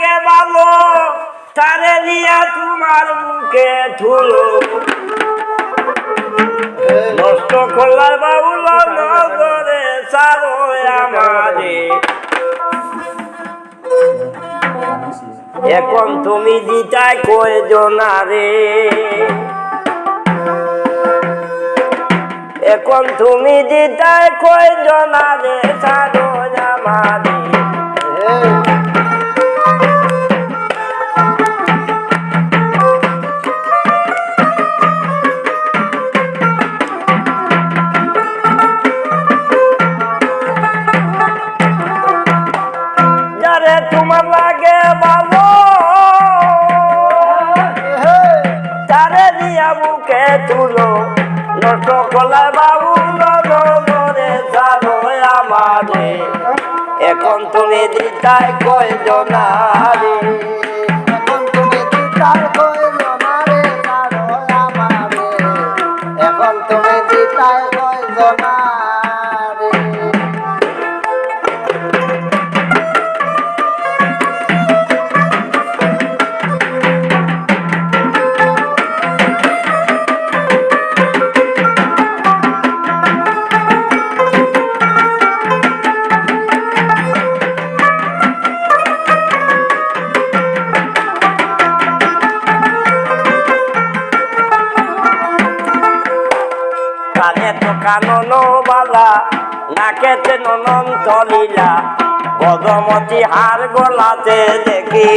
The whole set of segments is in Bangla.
লাগে ভালো, তারে দিয়া তোমার মুখে ধুলো। নষ্ট করলার বাবুল নজরে সারো আমারে। এখন তুমি দিতাই কয়ে জনারে এখন তুমি দিতাই কয়ে জনারে সারো আমারে। তোমার লাগে ভালো। তারে দিয়া বুকে তুলো নষ্ট কলা বাবু নরে জানো আমারে। এখন তুমি দিতাই কয় জনারে এখন তুমি তো কানন বালা নাকেতে ননন তলিলা গদমতি হার গলাতে দেখি।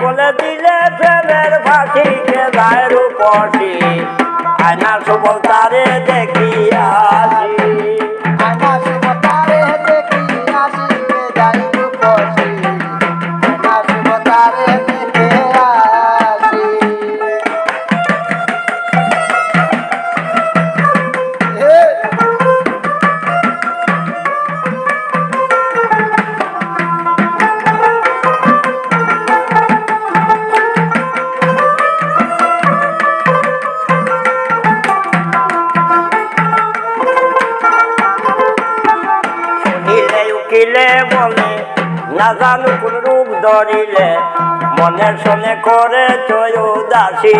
গলে দিলে প্রেমের ফাঁসি কে দায়ের রূপটি আয়নার সবল তারে দেখিয়া না জানো কোন রূপ ধরিলে মনের সনে করে তয় দাসী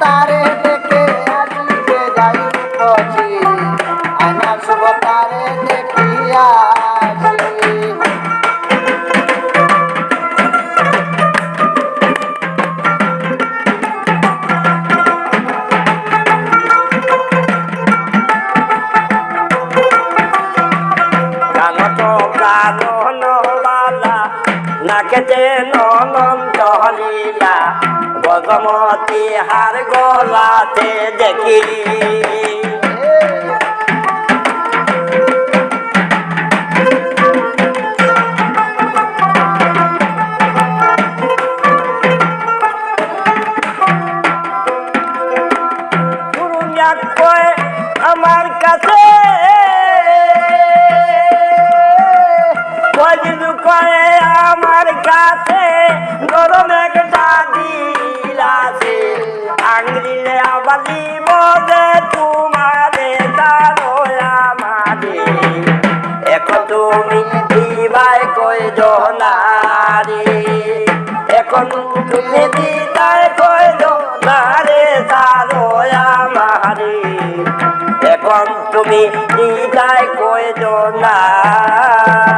তারে দেখে আসিবে যাই রূপসী আয়না শুভ তারে দেখিয়া আসি কান তো কানন গজমতি হার গলাতে দেখি। আমার কাছে। আমার কাছে। গরম একটা তুমি দিবাই কই জনারে? এখন তুমি দিদাই কই জনারে তারো আমারে। এখন তুমি দিদাই কই জনারে?